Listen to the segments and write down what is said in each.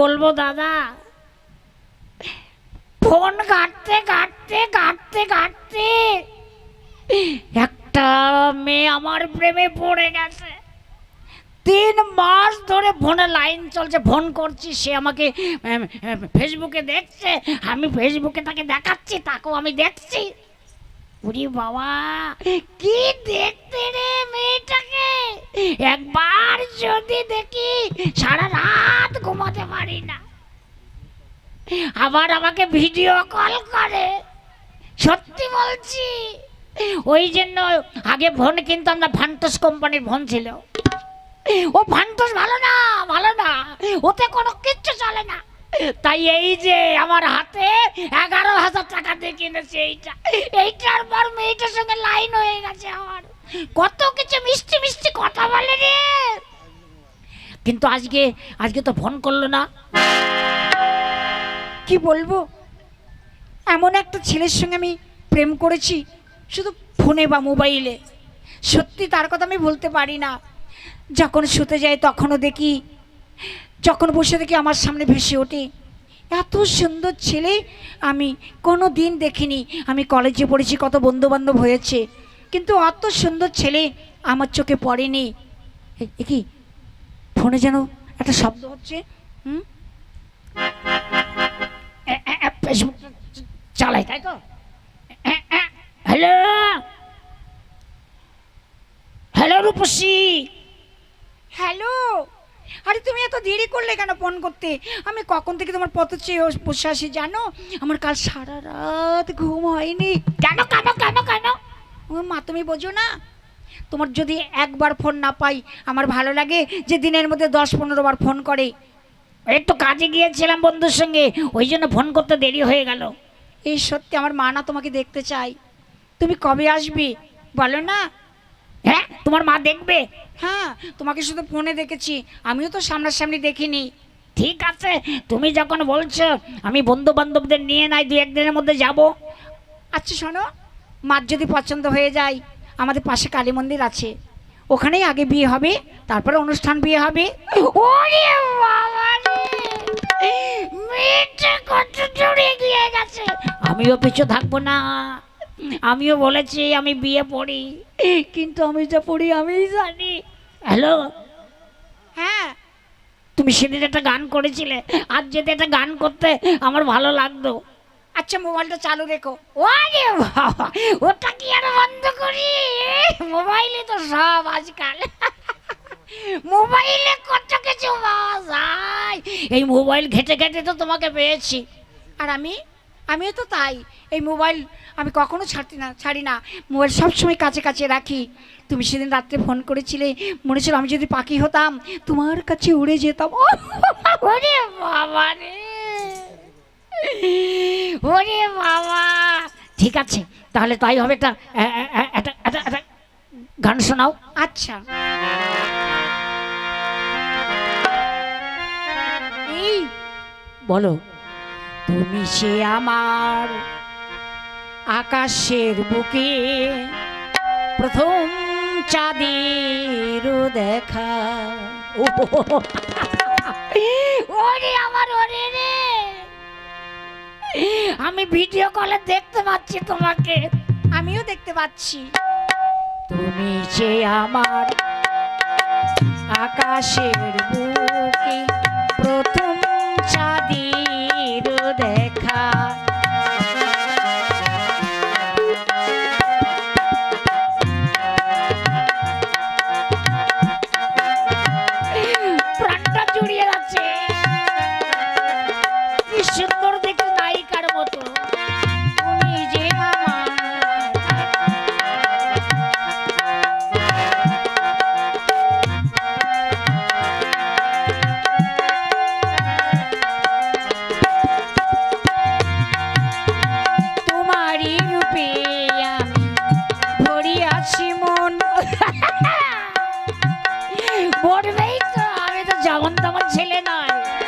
বলব, দাদা? ফোন ঘাটতে ঘাটতে ঘাটতে ঘাটতে। একটা মেয়ে আমার প্রেমে পড়ে গেছে। তিন মাস ধরে ফোনে লাইন চলছে, ফোন করছি, সে আমাকে ফেসবুকে দেখছে, আমি ফেসবুকে তাকে দেখাচ্ছি, তাকেও আমি দেখছি। উরি বাবা, কি দেখতে রে মেয়েটাকে? একবার যদি দেখি, সারা রাত ঘুমাতে পারি না। আবার আমাকে ভিডিও কল করে। সত্যি বলছি, ওই জন্য আগে ফোন কিন্তু না ফান্টস কোম্পানির ফোন ছিল। ও ফান্টস ভালো না ভালো না, ওতে কোনো কিচ্ছু চলে না। তাই এই যে আমার হাতে এগারো হাজার টাকা দিয়ে কিনেছে এইটা। এইটার পর মেয়েটার সঙ্গে লাইন হয়ে গেছে আমার। কত কিছু মিষ্টি মিষ্টি কথা বলে রে। কিন্তু আজকে আজকে তো ফোন করল না। কি বলব? এমন একটা ছেলের সঙ্গে আমি প্রেম করেছি, শুধু ফোনে বা মোবাইলে। সত্যি তার কথা আমি বলতে পারি না। যখন শুতে যাই তখনও দেখি, যখন বসে দেখি আমার সামনে ভেসে ওঠে। এত সুন্দর ছেলে আমি কোনো দিন দেখিনি। আমি কলেজে পড়েছি, কত বন্ধুবান্ধব হয়েছে। কিন্তু অত সুন্দর ছেলে আমার চোখে পড়েনি। কি? ফোনে যেন একটা শব্দ হচ্ছে হুম? ফেসবুক চালাই তাই তো? হ্যালো? হ্যালো রূপসী? হ্যালো? আরে তুমি এত দেরি করলে কেন ফোন করতে? আমি কখন থেকে তোমার পথ চেয়ে বসে আসি জানো? আমার কাল সারা রাত ঘুম হয়নি। কেন কেন কেন কেন? মা তুমি বোঝো না। তোমার যদি একবার ফোন না পাই, আমার ভালো লাগে যে দিনের মধ্যে দশ পনেরো বার ফোন করে। একটু কাজে গিয়েছিলাম বন্ধুর সঙ্গে, ওই জন্য ফোন করতে দেরি হয়ে গেল। এই সত্যি আমার মা না তোমাকে দেখতে চাই তুমি কবে আসবে, বলো না? হ্যাঁ তোমার মা দেখবে? হ্যাঁ তোমাকে শুধু ফোনে দেখেছি, আমিও তো সামনাসামনি দেখিনি। ঠিক আছে, তুমি যখন বলছো, আমি বন্ধু বান্ধবদের নিয়ে নাই দু একদিনের মধ্যে যাব। আচ্ছা শোনো, মার যদি পছন্দ হয়ে যায় আমাদের পাশে কালী মন্দির আছে। ওখানেই আগে বিয়ে হবে তারপরে অনুষ্ঠান বিয়ে হবে। আমিও পিছু থাকব না। আমিও বলেছি আমি বিয়ে পড়ি। কিন্তু আমি যা পড়ি আমিই জানি। হ্যালো? হ্যাঁ। তুমি সেদিন একটা গান করেছিলে। আজ যদি একটা গান করতে আমার ভালো লাগতো। আচ্ছা মোবাইলটা চালু রেখো। ওরে বাবা, ওটা কি আর বন্ধ করি? মোবাইলে তো সব আজকাল। মোবাইলে কত কিছু পাওয়া যায়। এই মোবাইল ঘেটে ঘেটে তো তোমাকে পেয়েছি। আর আমি? আমিও তো তাই। এই মোবাইল আমি কখনো ছাড়ি না ছাড়ি না। মোবাইল সবসময় কাছে কাছে রাখি। তুমি সেদিন রাত্রে ফোন করেছিলে। মনে ছিল আমি যদি পাখি হতাম, তোমার কাছে উড়ে যেতাম। ওরে বাবা রে! ওরে বাবা। ঠিক আছে তাহলে তাই হবে একটা গান শোনাও। আচ্ছা। এই বলো। তুমি সে আমার আকাশের বুকে প্রথম চাঁদের দেখা। ওরে আমার ওরে রে। আমি ভিডিও কলে দেখতে পাচ্ছি তোমাকে। আমিও দেখতে পাচ্ছি। তুমি যে আমার আকাশের বুকে বলবেই তো? আমি তো যেমন তেমন ছেলে নয়।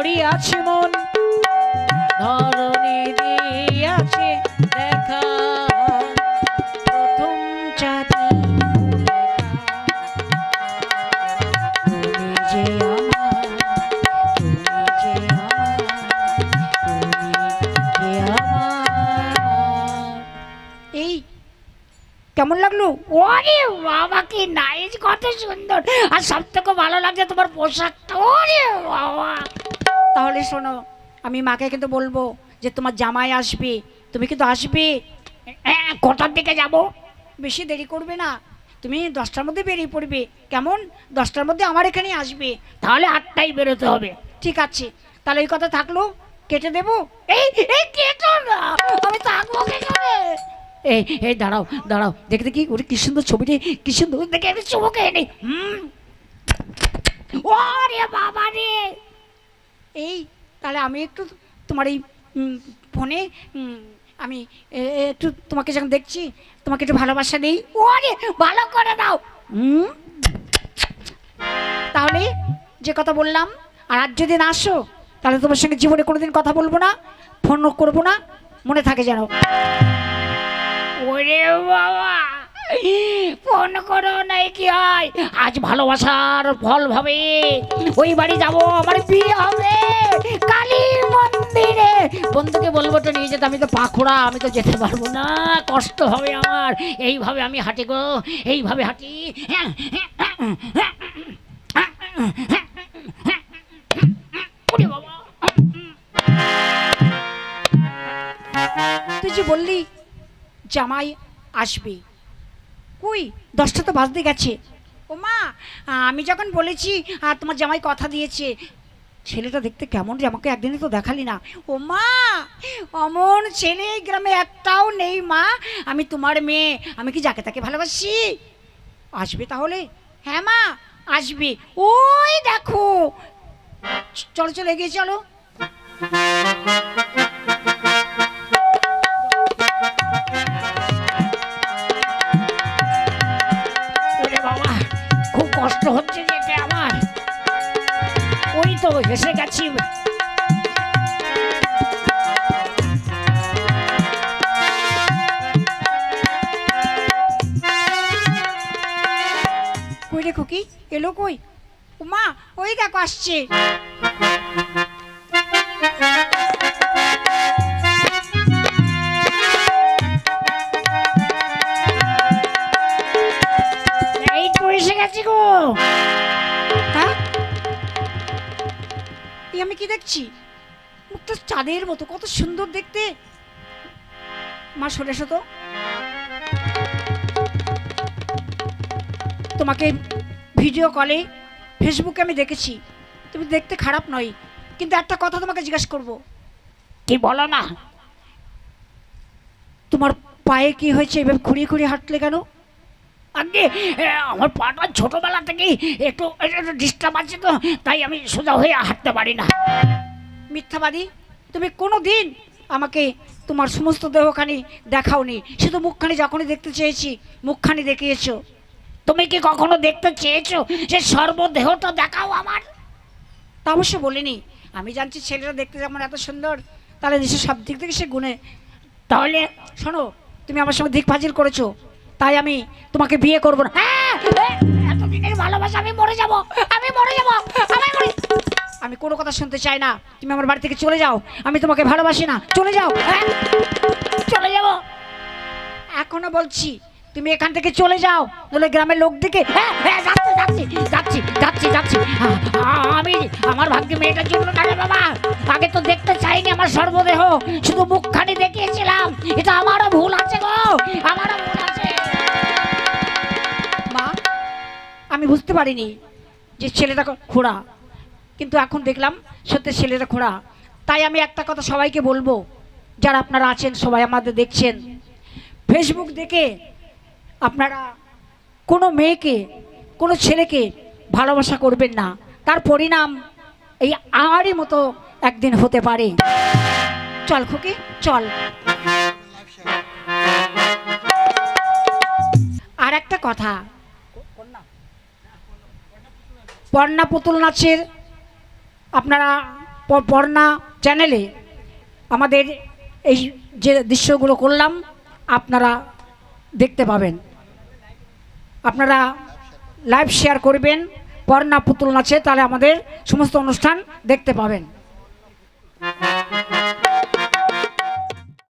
ভরে মন। ধরণী দিয়াছে কেমন লাগল? ওরে বাবা, কি নাইস, কত সুন্দর। আর সব থেকে ভালো লাগছে তোমার পোশাকটা। ওরে বাবা। তাহলে শোনো, আমি মাকে কিন্তু বলব যে তোমার জামাই আসবে। তুমি কিন্তু আসবে। হ্যাঁ কোথার দিকে যাব? বেশি দেরি করবে না। তুমি দশটার মধ্যে বেরিয়ে পড়বে। কেমন? দশটার মধ্যে আমার এখানে আসবে। তাহলে আটটাই বেরোতে হবে। ঠিক আছে। তাহলে এই কথা থাকল। কেটে দেবো? এই এই কেটো আমি থাকব এই এই দাঁড়াও দাঁড়াও। দেখে দেখি, ওরে কি সুন্দর ছবিটি, কি সুন্দর। দেখে আমি চুমুকে এনে হুম। ওরে বাবা রে এই, তাহলে আমি একটু তোমার এই ফোনে আমি একটু তোমাকে যখন দেখছি, তোমাকে একটু ভালোবাসা দিই। ওরে, ভালো করে দাও তাহলে যে কথা বললাম, আর আজ যদি না আসো, তাহলে তোমার সঙ্গে জীবনে কোনোদিন কথা বলব না, ফোন করব না, মনে থাকে যেন। ওরে বাবা! ফোন করো নাই কি হয়? আজ ভালোবাসার ফল ভাবে। ওই বাড়ি যাব, আমার বিয়ে হবে। কালী মন্দিরে। বন্ধুকে বলব তো নিয়ে যেতে, আমি তো পাখুড়া, আমি তো যেতে পারব না। কষ্ট হবে আমার। এইভাবে আমি হাঁটি গো, এইভাবে হাঁটি। তুই যে বললি জামাই আসবে। কই? দশটা তো বাজতে গেছে। ও মা আমি যখন বলেছি আর তোমার জামাই কথা দিয়েছে, ছেলেটা দেখতে কেমন রে আমাকে একদিনই তো দেখালি না। ও মা, অমন ছেলে এই গ্রামে একটাও নেই মা। আমি তোমার মেয়ে, আমি কি যাকে তাকে ভালোবাসি? আসবে তাহলে? হ্যাঁ মা, আসবে। ওই দেখো। চলো চলো, এগিয়ে চলো। কষ্ট হচ্ছে যেটা আমার ওই তো হেসে গেছি কই রে খুকি? এলো কই? মা ওই দেখো আসছে। কি দেখছি? মুখটা চাঁদের মতো কত সুন্দর দেখতে। মা সরে এসো তো। তোমাকে ভিডিও কলে ফেসবুকে আমি দেখেছি। তুমি দেখতে খারাপ নয় কিন্তু একটা কথা তোমাকে জিজ্ঞাসা করব। কি বলো না? তোমার পায়ে কি হয়েছে? এভাবে খুঁড়িয়ে খুঁড়িয়ে হাঁটলে কেন? আগে আমার পাটা ছোটবেলা থেকেই একটু একটু ডিস্টার্ব আছে তো তাই আমি সোজা হয়ে হাঁটতে পারি না। মিথ্যাবাদী তুমি কোনো দিন আমাকে তোমার সমস্ত দেহখানি দেখাওনি শুধু মুখখানি যখনই দেখতে চেয়েছি মুখখানি দেখিয়েছো। তুমি কি কখনো দেখতে চেয়েছো সে সর্বদেহটা দেখাও আমার? তা অবশ্য বলিনি। আমি জানছি ছেলেরা দেখতে যেমন এত সুন্দর তাহলে দেশের সব দিক থেকে সে গুণে। তাহলে শোনো তুমি আমার সঙ্গে দিক ফাজিল করেছ। তাই আমি তোমাকে বিয়ে করব না। হ্যাঁ, আমি কোনো কথা শুনতে চাই না। তুমি আমার বাড়ি থেকে চলে যাও। আমি তোমাকে ভালোবাসি না। চলে যাও হ্যাঁ, চলে যাব। এখনও বলছি তুমি এখান থেকে চলে যাও নলে গ্রামের লোক দিকে হ্যাঁ হ্যাঁ আমি আমার ভাগ্যে মেয়েটার জন্য বাবা। আগে তো দেখতে চাইনি আমার সর্বদেহ। শুধু মুখখানি দেখিয়েছিলাম। বুঝতে পারিনি যে ছেলেটা খোড়া। কিন্তু এখন দেখলাম সত্যি ছেলেটা খোড়া। তাই আমি একটা কথা সবাইকে বলব, যারা আপনারা আছেন, সবাই আমাদের দেখছেন। ফেসবুক দেখে আপনারা কোনো মেয়েকে, কোনো ছেলেকে ভালোবাসা করবেন না। তার পরিণাম এই আমারই মতো একদিন হতে পারে। চল খুকি, চল। আর একটা কথা পর্ণা পুতুল নাচের আপনারা পর্ণা চ্যানেলে আমাদের এই যে দৃশ্যগুলো করলাম, আপনারা দেখতে পাবেন। আপনারা লাইভ শেয়ার করবেন পর্ণা পুতুল নাচে, তাহলে আমাদের সমস্ত অনুষ্ঠান দেখতে পাবেন।